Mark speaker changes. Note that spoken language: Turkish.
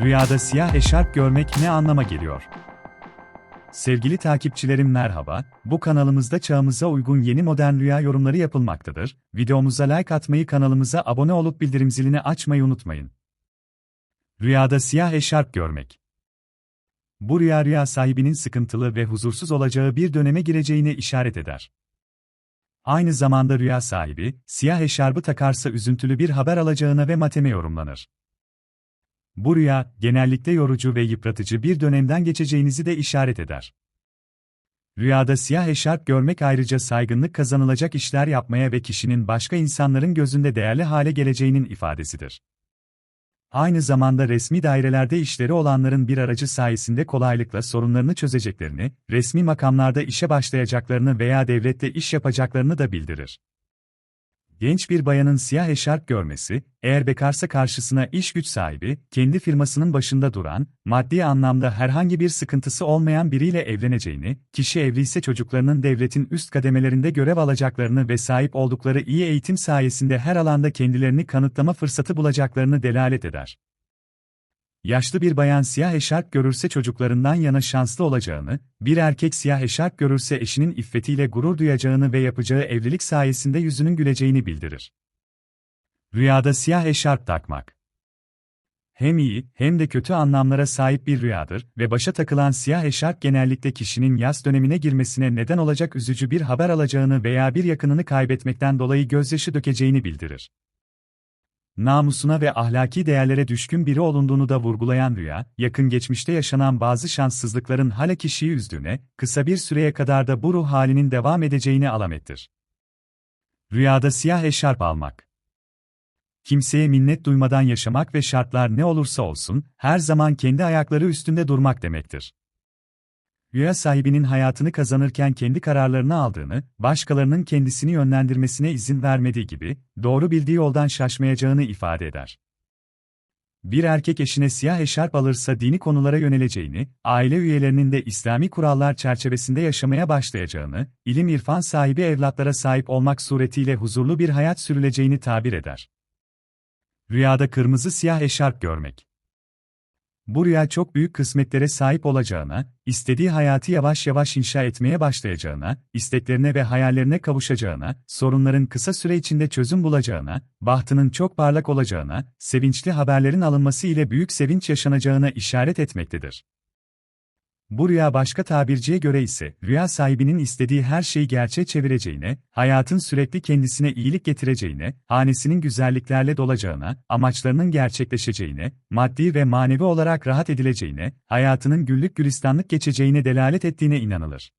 Speaker 1: Rüyada siyah eşarp görmek ne anlama geliyor? Sevgili takipçilerim merhaba, bu kanalımızda çağımıza uygun yeni modern rüya yorumları yapılmaktadır. Videomuza like atmayı kanalımıza abone olup bildirim zilini açmayı unutmayın. Rüyada siyah eşarp görmek. Bu rüya rüya sahibinin sıkıntılı ve huzursuz olacağı bir döneme gireceğine işaret eder. Aynı zamanda rüya sahibi, siyah eşarbı takarsa üzüntülü bir haber alacağına ve mateme yorumlanır. Bu rüya, genellikle yorucu ve yıpratıcı bir dönemden geçeceğinizi de işaret eder. Rüyada siyah eşarp görmek ayrıca saygınlık kazanılacak işler yapmaya ve kişinin başka insanların gözünde değerli hale geleceğinin ifadesidir. Aynı zamanda resmi dairelerde işleri olanların bir aracı sayesinde kolaylıkla sorunlarını çözeceklerini, resmi makamlarda işe başlayacaklarını veya devlette iş yapacaklarını da bildirir. Genç bir bayanın siyah eşarp görmesi, eğer bekarsa karşısına iş güç sahibi, kendi firmasının başında duran, maddi anlamda herhangi bir sıkıntısı olmayan biriyle evleneceğini, kişi evliyse çocuklarının devletin üst kademelerinde görev alacaklarını ve sahip oldukları iyi eğitim sayesinde her alanda kendilerini kanıtlama fırsatı bulacaklarını delalet eder. Yaşlı bir bayan siyah eşarp görürse çocuklarından yana şanslı olacağını, bir erkek siyah eşarp görürse eşinin iffetiyle gurur duyacağını ve yapacağı evlilik sayesinde yüzünün güleceğini bildirir. Rüyada siyah eşarp takmak hem iyi hem de kötü anlamlara sahip bir rüyadır ve başa takılan siyah eşarp genellikle kişinin yaz dönemine girmesine neden olacak üzücü bir haber alacağını veya bir yakınını kaybetmekten dolayı gözyaşı dökeceğini bildirir namusuna ve ahlaki değerlere düşkün biri olunduğunu da vurgulayan rüya, yakın geçmişte yaşanan bazı şanssızlıkların hala kişiyi üzdüğüne, kısa bir süreye kadar da bu ruh halinin devam edeceğini alamettir. Rüyada siyah eşarp almak Kimseye minnet duymadan yaşamak ve şartlar ne olursa olsun, her zaman kendi ayakları üstünde durmak demektir. Rüya sahibinin hayatını kazanırken kendi kararlarını aldığını, başkalarının kendisini yönlendirmesine izin vermediği gibi, doğru bildiği yoldan şaşmayacağını ifade eder. Bir erkek eşine siyah eşarp alırsa dini konulara yöneleceğini, aile üyelerinin de İslami kurallar çerçevesinde yaşamaya başlayacağını, ilim irfan sahibi evlatlara sahip olmak suretiyle huzurlu bir hayat sürüleceğini tabir eder. Rüyada kırmızı siyah eşarp görmek bu rüya çok büyük kısmetlere sahip olacağına, istediği hayatı yavaş yavaş inşa etmeye başlayacağına, isteklerine ve hayallerine kavuşacağına, sorunların kısa süre içinde çözüm bulacağına, bahtının çok parlak olacağına, sevinçli haberlerin alınması ile büyük sevinç yaşanacağına işaret etmektedir. Bu rüya başka tabirciye göre ise, rüya sahibinin istediği her şeyi gerçeğe çevireceğine, hayatın sürekli kendisine iyilik getireceğine, hanesinin güzelliklerle dolacağına, amaçlarının gerçekleşeceğine, maddi ve manevi olarak rahat edileceğine, hayatının güllük gülistanlık geçeceğine delalet ettiğine inanılır.